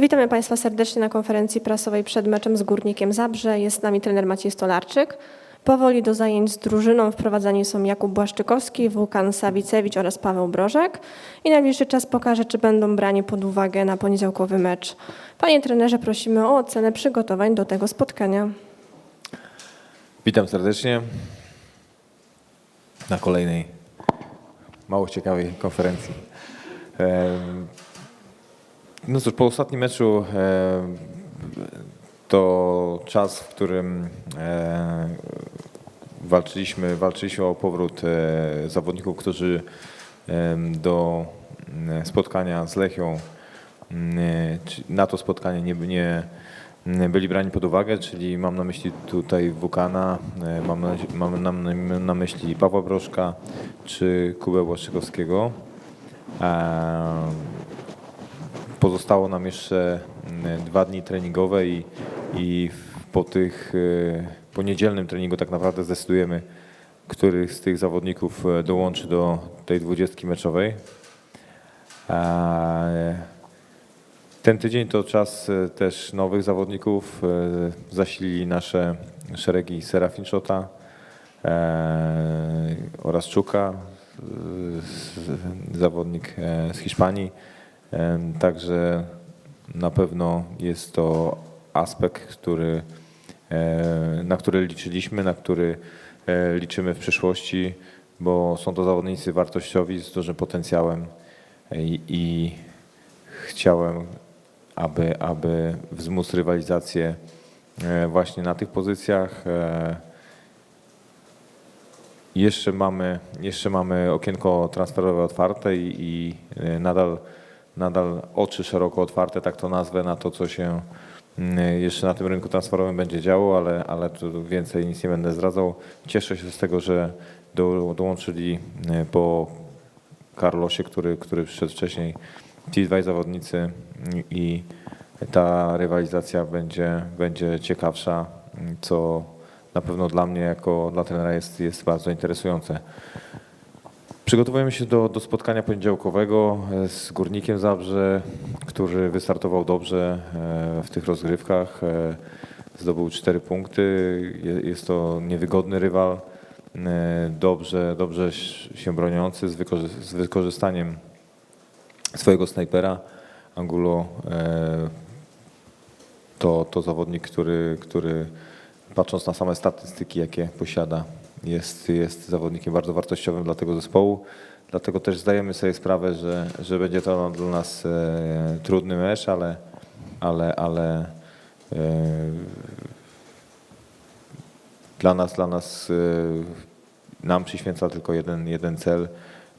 Witamy Państwa serdecznie na konferencji prasowej przed meczem z Górnikiem Zabrze. Jest z nami trener Maciej Stolarczyk. Powoli do zajęć z drużyną wprowadzani są Jakub Błaszczykowski, Włukan Sawicewicz oraz Paweł Brożek. I najbliższy czas pokaże, czy będą brani pod uwagę na poniedziałkowy mecz. Panie trenerze, prosimy o ocenę przygotowań do tego spotkania. Witam serdecznie na kolejnej mało ciekawej konferencji. No cóż, po ostatnim meczu em, to czas, w którym e, walczyliśmy, walczyliśmy o powrót e, zawodników, którzy do spotkania z Lechią na to spotkanie nie, nie byli brani pod uwagę, czyli mam na myśli tutaj Wukana, e, mam na, mam na, myśli Pawła Brożka czy Kubę Błaszczykowskiego. Pozostało nam jeszcze mm, dwa dni treningowe i, i po tych e, po niedzielnym treningu tak naprawdę zdecydujemy, który z tych zawodników e, dołączy do tej dwudziestki meczowej. Ten tydzień to czas e, też nowych zawodników. Zasilili nasze szeregi Serafin Szota oraz Czuka, zawodnik z Hiszpanii. E, Także na pewno jest to aspekt, który, e, na który liczyliśmy, na który e, liczymy w przyszłości, bo są to zawodnicy wartościowi z dużym potencjałem i, i chciałem, aby, aby wzmóc rywalizację e, właśnie na tych pozycjach. E, Jeszcze mamy, jeszcze mamy okienko transferowe otwarte i, i e, nadal, nadal oczy szeroko otwarte, tak to nazwę, na to, co się mm, jeszcze na tym rynku transferowym będzie działo, ale, ale tu więcej nic nie będę zdradzał. Cieszę się z tego, że do, dołączyli e, po Carlosie, który, który przyszedł wcześniej, ci dwaj zawodnicy i ta rywalizacja będzie, będzie ciekawsza, co na pewno dla mnie jako dla trenera jest, jest bardzo interesujące. Przygotowujemy się do, do spotkania poniedziałkowego e, z Górnikiem Zabrze, który wystartował dobrze e, w tych rozgrywkach. e, Zdobył cztery punkty. Je- Jest to niewygodny rywal, dobrze, dobrze się broniący z, wykorzy- z wykorzystaniem swojego snajpera. Angulo to, to zawodnik, który, który patrząc na same statystyki, jakie posiada, jest, jest zawodnikiem bardzo wartościowym dla tego zespołu. Dlatego też zdajemy sobie sprawę, że, że będzie to dla nas e, trudny mecz, ale, ale, ale e, dla nas, dla nas e, nam przyświęca tylko jeden, jeden cel.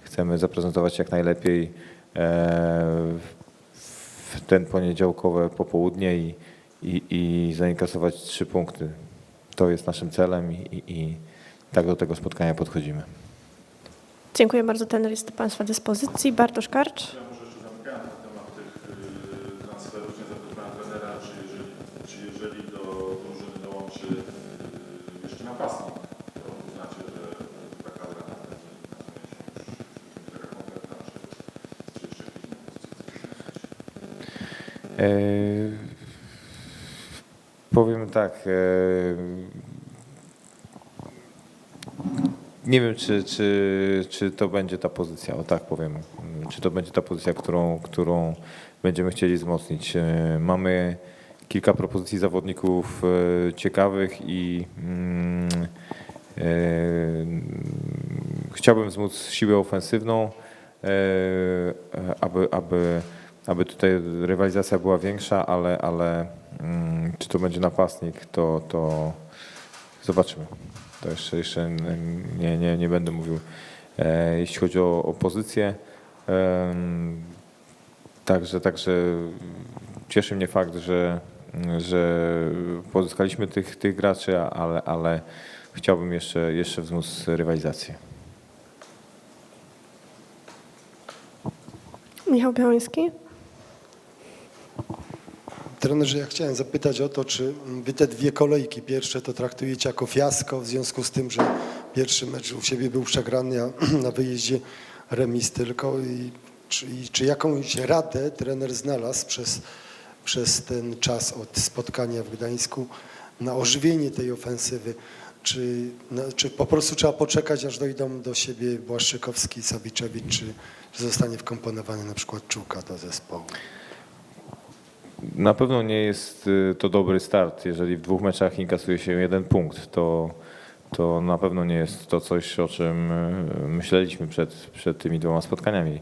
Chcemy zaprezentować jak najlepiej e, w ten poniedziałkowe popołudnie i, i, i zainkasować trzy punkty. To jest naszym celem i, i tak do tego spotkania podchodzimy. Dziękuję bardzo. Trener jest do Państwa dyspozycji. Bartosz Karcz. Ten? E, powiem tak. E, nie wiem, czy, czy, czy to będzie ta pozycja, o tak powiem. Czy to będzie ta pozycja, którą, którą będziemy chcieli wzmocnić. E, mamy kilka propozycji zawodników e, ciekawych i mm, e, chciałbym wzmóc siłę ofensywną, aby, aby, aby tutaj rywalizacja była większa, ale, ale mm, czy to będzie napastnik, to, to zobaczymy. To jeszcze, jeszcze nie, nie, nie będę mówił. E, jeśli chodzi o, o pozycję, em, także, także cieszy mnie fakt, że, że pozyskaliśmy tych, tych graczy, ale, ale chciałbym jeszcze, jeszcze wzmóc rywalizację. Michał Białoński. Trenerze, ja chciałem zapytać o to, czy wy te dwie kolejki pierwsze to traktujecie jako fiasko w związku z tym, że pierwszy mecz u siebie był przegrany, a na wyjeździe remis tylko i czy, i czy jakąś radę trener znalazł przez przez ten czas od spotkania w Gdańsku na ożywienie tej ofensywy? Czy, no, czy po prostu trzeba poczekać, aż dojdą do siebie Błaszczykowski, Sabiczewicz, czy, zostanie wkomponowany na przykład Czuka do zespołu? Na pewno nie jest y, to dobry start. Jeżeli w dwóch meczach inkasuje się jeden punkt, to, to na pewno nie jest to coś, o czym y, myśleliśmy przed, przed tymi dwoma spotkaniami.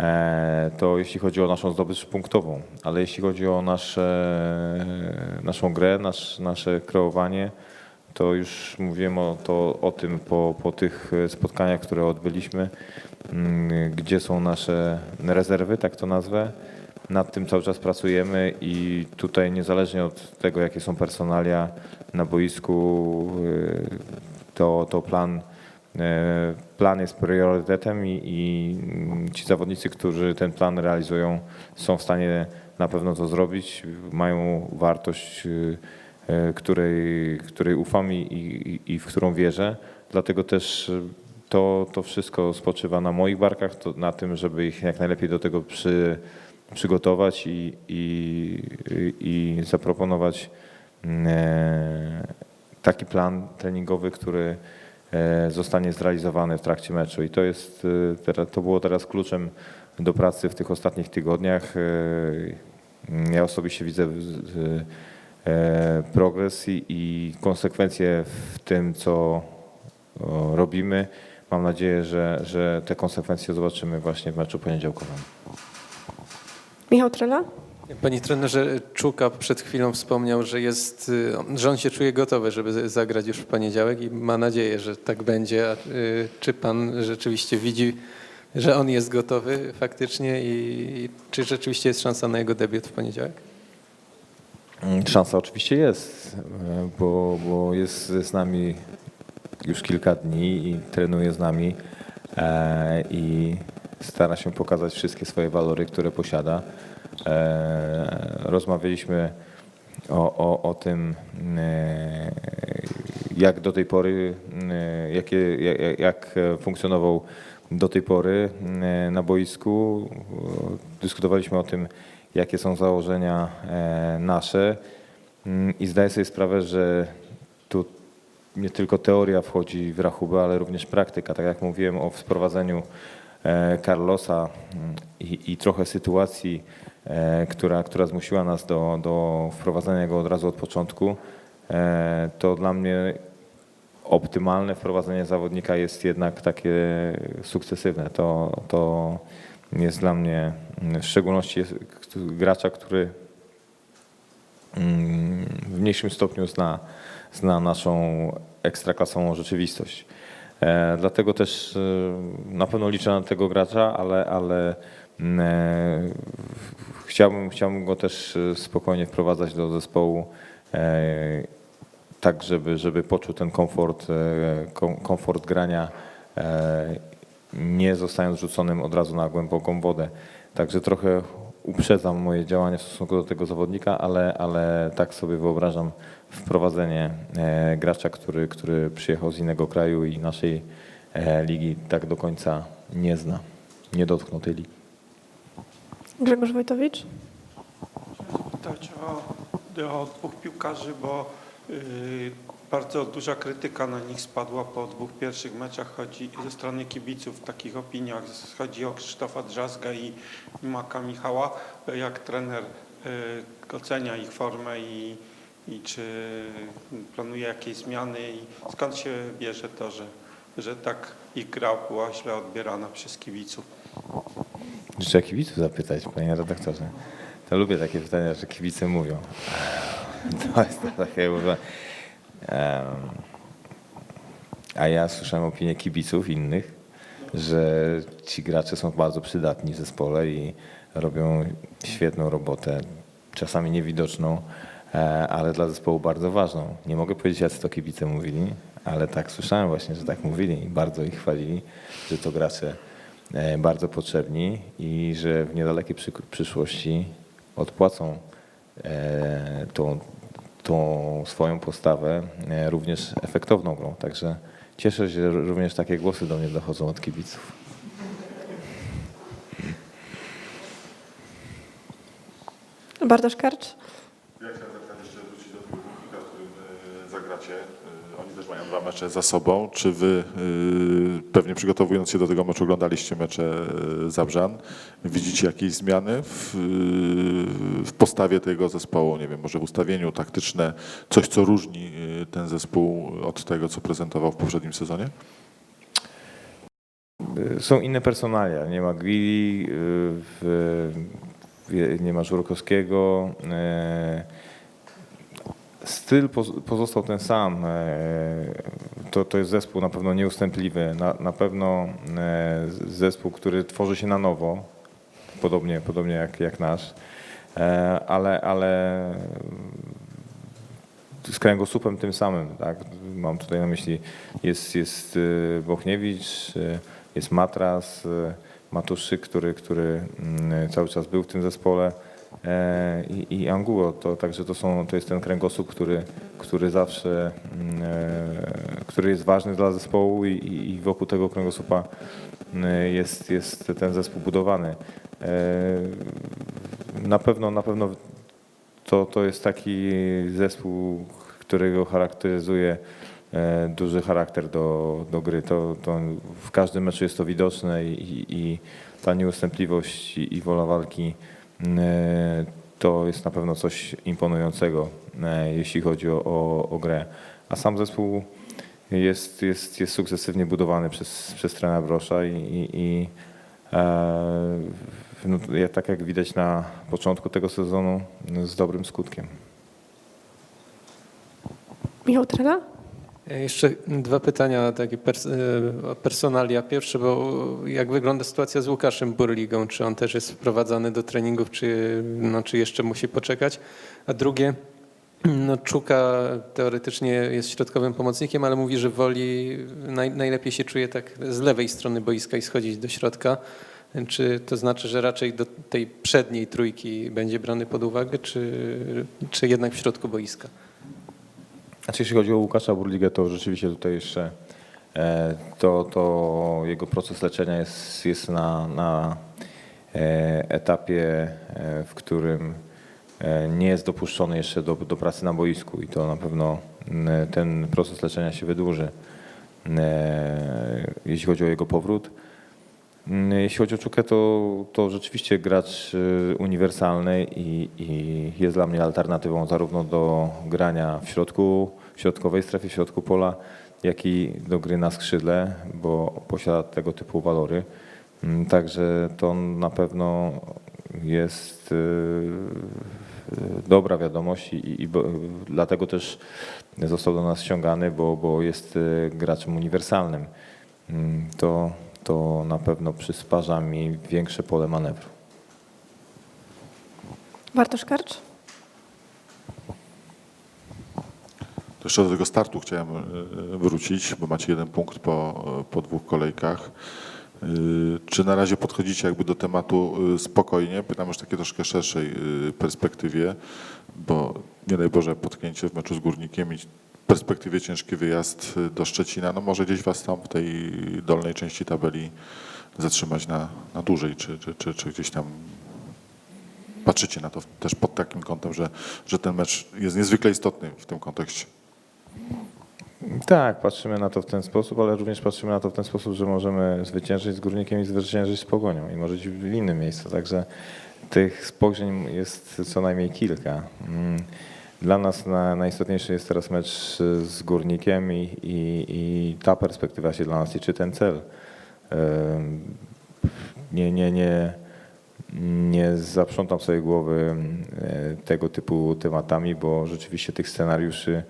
E, To jeśli chodzi o naszą zdobycz punktową, ale jeśli chodzi o nasze, naszą grę, nasz, nasze kreowanie, to już mówiłem o, to, o tym po, po tych spotkaniach, które odbyliśmy, mm, gdzie są nasze rezerwy, tak to nazwę. Nad tym cały czas pracujemy i tutaj niezależnie od tego, jakie są personalia na boisku, y, to, to plan, y, plan jest priorytetem i, i ci zawodnicy, którzy ten plan realizują, są w stanie na pewno to zrobić. Mają wartość, y, której, której ufam i, i, i w którą wierzę. Dlatego też to, to wszystko spoczywa na moich barkach, to na tym, żeby ich jak najlepiej do tego przy, przygotować i, i, i zaproponować mm, e, taki plan treningowy, który e, zostanie zrealizowany w trakcie meczu. I to jest e, to było teraz kluczem do pracy w tych ostatnich tygodniach. Ja osobiście widzę progres i, i konsekwencje w tym, co robimy. Mam nadzieję, że, że te konsekwencje zobaczymy właśnie w meczu poniedziałkowym. Michał Trela? Panie trenerze, Czuka przed chwilą wspomniał, że, jest, y, że on się czuje gotowy, żeby zagrać już w poniedziałek i ma nadzieję, że tak będzie. A, y, Czy pan rzeczywiście widzi, że on jest gotowy faktycznie i czy rzeczywiście jest szansa na jego debiut w poniedziałek? Szansa oczywiście jest, e, bo, bo jest z nami już kilka dni i trenuje z nami e, i stara się pokazać wszystkie swoje walory, które posiada. E, Rozmawialiśmy o, o, o tym, e, jak do tej pory, e, jakie, jak, jak funkcjonował do tej pory na boisku. Dyskutowaliśmy o tym, jakie są założenia nasze Mm, i zdaję sobie sprawę, że tu nie tylko teoria wchodzi w rachubę, ale również praktyka. Tak jak mówiłem o wprowadzeniu Carlosa mm, i, i trochę sytuacji, e, która, która zmusiła nas do, do wprowadzenia go od razu od początku, e, to dla mnie optymalne wprowadzenie zawodnika jest jednak takie sukcesywne. To, to jest dla mnie, mm, w szczególności gracza, który mm, w mniejszym stopniu zna, zna naszą ekstraklasową rzeczywistość. E, dlatego też e, na pewno liczę na tego gracza, ale, ale mm, e, chciałbym, chciałbym go też spokojnie wprowadzać do zespołu, tak żeby, żeby poczuł ten komfort, kom, komfort grania, nie zostając rzuconym od razu na głęboką wodę. Także trochę uprzedzam moje działania w stosunku do tego zawodnika, ale, ale tak sobie wyobrażam wprowadzenie e, gracza, który, który przyjechał z innego kraju i naszej e, ligi tak do końca nie zna, nie dotknął tej ligi. Grzegorz Wojtowicz? Pytać o, o dwóch piłkarzy, bo y, bardzo duża krytyka na nich spadła po dwóch pierwszych meczach. Chodzi ze strony kibiców w takich opiniach. Chodzi o Krzysztofa Drzazga i, i Maka Michała. Jak trener y, ocenia ich formę i, i czy planuje jakieś zmiany i skąd się bierze to, że, że tak ich gra była źle odbierana przez kibiców? Życzę kibiców zapytać, panie redaktorze. To lubię takie pytania, że kibice mówią. To jest to takie... mówię, A ja słyszałem opinię kibiców innych, że ci gracze są bardzo przydatni w zespole i robią świetną robotę, czasami niewidoczną, ale dla zespołu bardzo ważną. Nie mogę powiedzieć, jacy to kibice mówili, ale tak słyszałem właśnie, że tak mówili i bardzo ich chwalili, że to gracze e, bardzo potrzebni i że w niedalekiej przy, przyszłości odpłacą e, tą, tą swoją postawę e, również efektowną grą. Także cieszę się, że również takie głosy do mnie dochodzą od kibiców. Bartosz Karcz. Ja chciałem zapytać jeszcze wrócić do tego Górnika, z którym e, zagracie. E, Oni mają dwa mecze za sobą. Czy wy, e, pewnie przygotowując się do tego meczu, oglądaliście mecze e, Zabrzan? Widzicie jakieś zmiany w, w postawie tego zespołu? Nie wiem, może w ustawieniu taktyczne, coś co różni ten zespół od tego, co prezentował w poprzednim sezonie? Są inne personalia. Nie ma Gwili, y, nie ma Żurkowskiego. Styl poz- pozostał ten sam. e, To, to jest zespół na pewno nieustępliwy. Na, na pewno e, zespół, który tworzy się na nowo, podobnie, podobnie jak, jak nasz. E, Ale, ale z kręgosłupem tym samym, tak? Mam tutaj na myśli, jest, jest Bochniewicz, jest Matras, Matuszyk, który, który mm, cały czas był w tym zespole i, i Angulo, to także to, są, to jest ten kręgosłup, który, który zawsze, mm, e, który jest ważny dla zespołu i, i wokół tego kręgosłupa mm, jest, jest ten zespół budowany. E, Na pewno, na pewno to, to jest taki zespół, którego charakteryzuje e, duży charakter do, do gry. To, to w każdym meczu jest to widoczne i, i, i ta nieustępliwość i, i wola walki e, to jest na pewno coś imponującego, e, jeśli chodzi o, o, o grę. A sam zespół jest, jest, jest sukcesywnie budowany przez, przez trenera Brosza i, i, i e, no, tak jak widać na początku tego sezonu z dobrym skutkiem. Michał Trela. Jeszcze dwa pytania, takie pers e, personalia. Pierwsze, bo jak wygląda sytuacja z Łukaszem Burligą? Czy on też jest wprowadzany do treningów, czy, no, czy jeszcze musi poczekać? A drugie, no, Czuka teoretycznie jest środkowym pomocnikiem, ale mówi, że woli, naj, najlepiej się czuje tak z lewej strony boiska i schodzić do środka. Czy to znaczy, że raczej do tej przedniej trójki będzie brany pod uwagę, czy, czy jednak w środku boiska? Znaczy, jeśli chodzi o Łukasza Burligę, to rzeczywiście tutaj jeszcze e, to, to jego proces leczenia jest, jest na, na e, etapie, e, w którym nie jest dopuszczony jeszcze do, do pracy na boisku i to na pewno ten proces leczenia się wydłuży, jeśli chodzi o jego powrót. Mm, Jeśli chodzi o Czukę, to, to rzeczywiście gracz y, uniwersalny i, i jest dla mnie alternatywą zarówno do grania w środku, w środkowej strefie, w środku pola, jak i do gry na skrzydle, bo posiada tego typu walory. Mm, Także to na pewno jest y, y, dobra wiadomość i, i dlatego też został do nas ściągany, bo, bo jest graczem uniwersalnym. Mm, To, to na pewno przysparza mi większe pole manewru. Bartosz Karcz. To jeszcze do tego startu chciałem e, wrócić, bo macie jeden punkt po, po dwóch kolejkach. E, Czy na razie podchodzicie jakby do tematu e, spokojnie? Pytam już takie troszkę szerszej e, perspektywie, bo nie daj Boże potknięcie w meczu z Górnikiem i perspektywie ciężki wyjazd e, do Szczecina, no może gdzieś was tam w tej dolnej części tabeli zatrzymać na, na dłużej, czy, czy, czy, czy gdzieś tam patrzycie na to też pod takim kątem, że, że ten mecz jest niezwykle istotny w tym kontekście. Tak, patrzymy na to w ten sposób, ale również patrzymy na to w ten sposób, że możemy zwyciężyć z Górnikiem i zwyciężyć z Pogonią i może gdzieś w innym miejscu. Także tych spojrzeń jest co najmniej kilka. Dla nas na, najistotniejszy jest teraz mecz z Górnikiem i, i, i ta perspektywa się dla nas liczy, ten cel. Nie, nie, nie, nie zaprzątam sobie głowy e, tego typu tematami, bo rzeczywiście tych scenariuszy,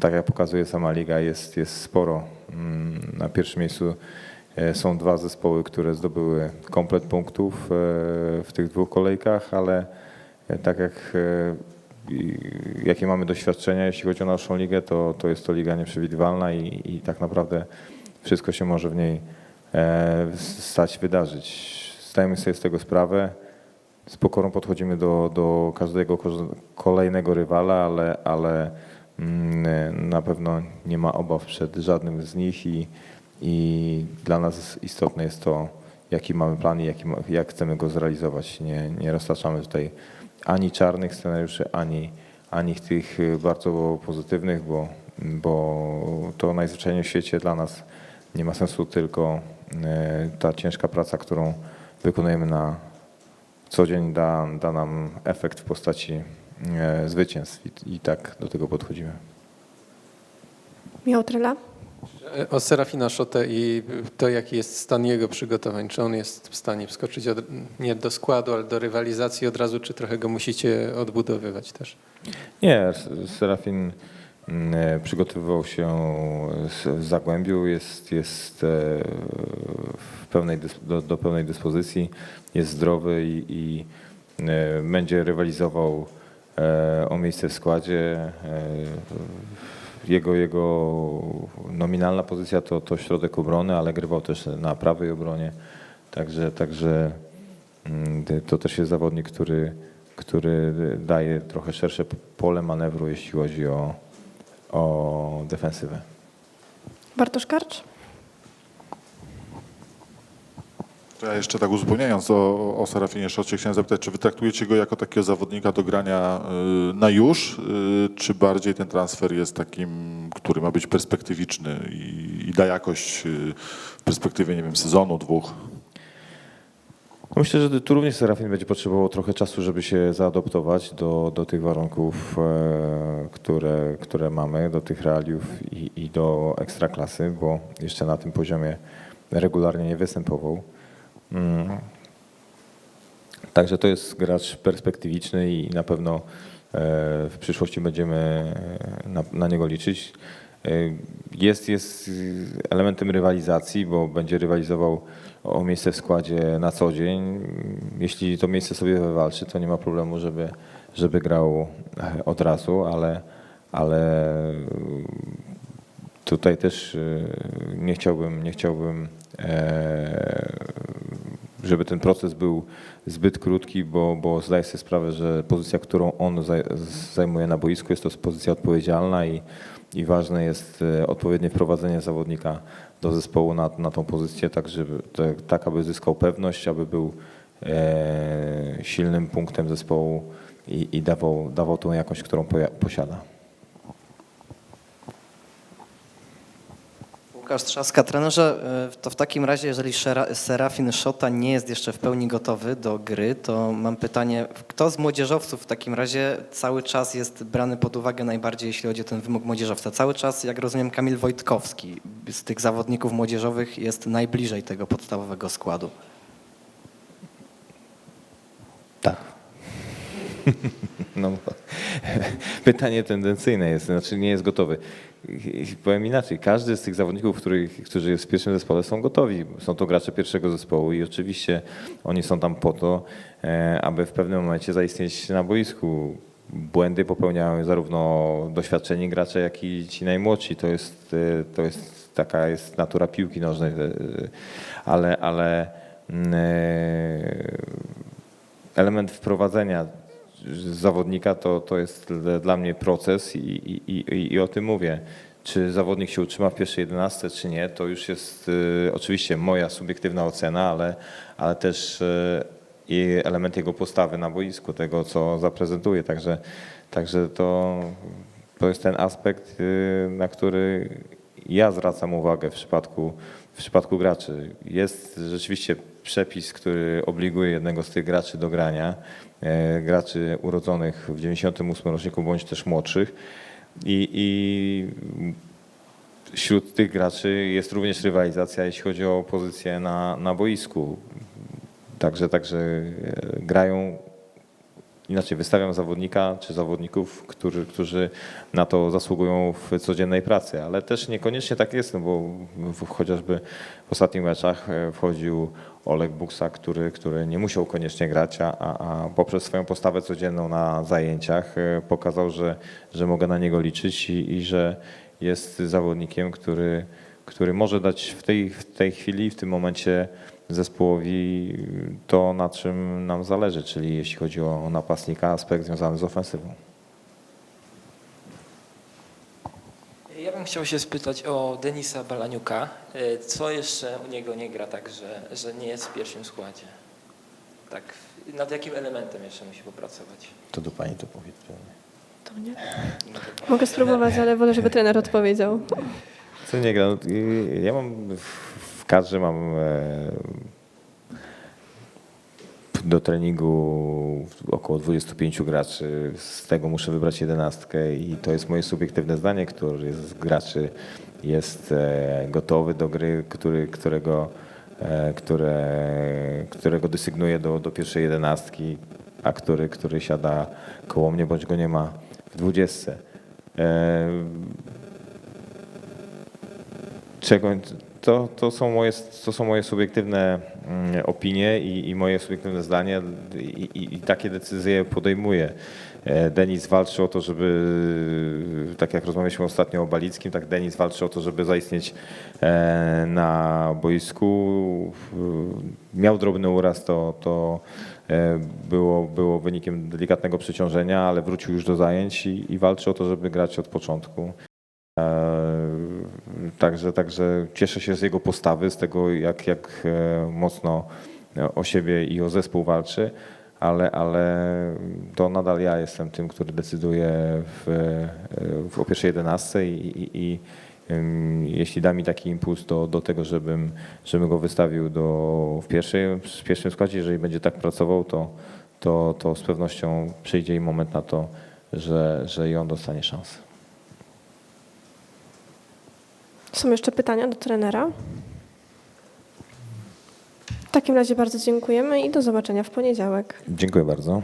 tak jak pokazuje sama liga, jest, jest sporo. Na pierwszym miejscu e, są dwa zespoły, które zdobyły komplet punktów w tych dwóch kolejkach, ale tak jak jakie mamy doświadczenia, jeśli chodzi o naszą ligę, to, to jest to liga nieprzewidywalna i, i tak naprawdę wszystko się może w niej e, stać, wydarzyć. Zdajemy sobie z tego sprawę. Z pokorą podchodzimy do, do każdego ko- kolejnego rywala, ale, ale mm, na pewno nie ma obaw przed żadnym z nich i, i dla nas istotne jest to, jaki mamy plan i jaki, jak chcemy go zrealizować. Nie, nie roztaczamy tutaj ani czarnych scenariuszy, ani, ani tych y, bardzo pozytywnych, bo, bo to najzwyczajniej w świecie dla nas nie ma sensu tylko e, ta ciężka praca, którą wykonujemy na co dzień da, da nam efekt w postaci e, zwycięstw i, i tak do tego podchodzimy. Michał Tryla? E, O Serafina Szotę i to, jaki jest stan jego przygotowań. Czy on jest w stanie wskoczyć od, nie do składu, ale do rywalizacji od razu, czy trochę go musicie odbudowywać też? Nie, Serafin mm, e, przygotowywał się w Zagłębiu, jest, jest e, w pełnej, do, do pełnej dyspozycji, jest zdrowy i, i będzie rywalizował o miejsce w składzie. Jego, jego nominalna pozycja to, to środek obrony, ale grywał też na prawej obronie. Także, także mm, to też jest zawodnik, który, który daje trochę szersze pole manewru, jeśli chodzi o, o defensywę. Bartosz Karcz? To ja jeszcze tak uzupełniając o, o Serafinie Szocie chciałem zapytać, czy wy traktujecie go jako takiego zawodnika do grania y, na już, y, czy bardziej ten transfer jest takim, który ma być perspektywiczny i, i da jakość y, w perspektywie, nie wiem, sezonu, dwóch? Myślę, że tu również Serafin będzie potrzebował trochę czasu, żeby się zaadoptować do, do tych warunków, e, które, które mamy, do tych realiów i, i do ekstraklasy, bo jeszcze na tym poziomie regularnie nie występował. Mm. Także to jest gracz perspektywiczny i na pewno e, w przyszłości będziemy e, na, na niego liczyć. E, Jest, jest elementem rywalizacji, bo będzie rywalizował o miejsce w składzie na co dzień. Jeśli to miejsce sobie wywalczy, to nie ma problemu, żeby, żeby grał od razu, ale, ale tutaj też nie chciałbym, nie chciałbym żeby ten proces był zbyt krótki, bo, bo zdaję sobie sprawę, że pozycja, którą on zaj- zajmuje na boisku, jest to pozycja odpowiedzialna i, i ważne jest e, odpowiednie wprowadzenie zawodnika do zespołu na, na tą pozycję, tak, żeby, tak, aby zyskał pewność, aby był e, silnym punktem zespołu i, i dawał, dawał tą jakość, którą posiada. Łukasz Trzaska, trenerze, y, to w takim razie, jeżeli Serafin Szota nie jest jeszcze w pełni gotowy do gry, to mam pytanie, kto z młodzieżowców w takim razie cały czas jest brany pod uwagę najbardziej, jeśli chodzi o ten wymóg młodzieżowca? Cały czas, jak rozumiem, Kamil Wojtkowski z tych zawodników młodzieżowych jest najbliżej tego podstawowego składu. No, pytanie tendencyjne jest, znaczy nie jest gotowy. Powiem inaczej, każdy z tych zawodników, których, którzy jest w pierwszym zespole są gotowi. Są to gracze pierwszego zespołu i oczywiście oni są tam po to, e, aby w pewnym momencie zaistnieć na boisku. Błędy popełniają zarówno doświadczeni gracze, jak i ci najmłodsi. To jest, e, to jest taka jest natura piłki nożnej, e, ale, ale mm, element wprowadzenia zawodnika to, to jest dla mnie proces i, i, i, i o tym mówię. Czy zawodnik się utrzyma w pierwszej 11, czy nie, to już jest y, oczywiście moja subiektywna ocena, ale, ale też y, element jego postawy na boisku, tego co zaprezentuje. Także, także to, to jest ten aspekt, y, na który ja zwracam uwagę w przypadku, w przypadku graczy. Jest rzeczywiście przepis, który obliguje jednego z tych graczy do grania, graczy urodzonych w 98 roczniku bądź też młodszych. I, i wśród tych graczy jest również rywalizacja, jeśli chodzi o pozycję na, na boisku. Także, także e, grają inaczej wystawiam zawodnika czy zawodników, którzy, którzy na to zasługują w codziennej pracy, ale też niekoniecznie tak jest, no bo w, chociażby w ostatnich meczach e, wchodził Oleg Buksa, który, który nie musiał koniecznie grać, a, a poprzez swoją postawę codzienną na zajęciach e, pokazał, że, że mogę na niego liczyć i, i że jest zawodnikiem, który, który może dać w tej, w tej chwili, w tym momencie zespołowi to, na czym nam zależy, czyli jeśli chodzi o napastnika, aspekt związany z ofensywą. Ja bym chciał się spytać o Denisa Balaniuka. E, Co jeszcze u niego nie gra tak, że, że nie jest w pierwszym składzie? tak, nad jakim elementem jeszcze musi popracować? To do pani to powiedz. pewnie. To nie. No Mogę spróbować, ale wolę, żeby trener odpowiedział. Co nie gra? no, Ja mam kadrze mam e, do treningu około 25 graczy. Z tego muszę wybrać jedenastkę i to jest moje subiektywne zdanie, który z graczy jest e, gotowy do gry, który, którego, e, które, którego desygnuję do, do pierwszej jedenastki, a który, który siada koło mnie, bądź go nie ma w dwudziestce. Czego to, to, są moje, to są moje subiektywne mm, opinie i, i moje subiektywne zdanie i, i, i takie decyzje podejmuję. E, Denis walczy o to, żeby, tak jak rozmawialiśmy ostatnio o Balickim, tak Denis walczy o to, żeby zaistnieć e, na boisku. W- Miał drobny uraz, to, to e, było, było wynikiem delikatnego przeciążenia, ale wrócił już do zajęć i, i walczy o to, żeby grać od początku. E, Także, także cieszę się z jego postawy, z tego jak, jak e, mocno o siebie i o zespół walczy, ale, ale to nadal ja jestem tym, który decyduje w, e, w o pierwszej jedenastce i, i, i jeśli da mi taki impuls do, do tego, żebym, żebym go wystawił do, w, pierwszej, w pierwszym składzie, jeżeli będzie tak pracował, to, to, to z pewnością przyjdzie i moment na to, że, że i on dostanie szansę. Są jeszcze pytania do trenera? W takim razie bardzo dziękujemy i do zobaczenia w poniedziałek. Dziękuję bardzo.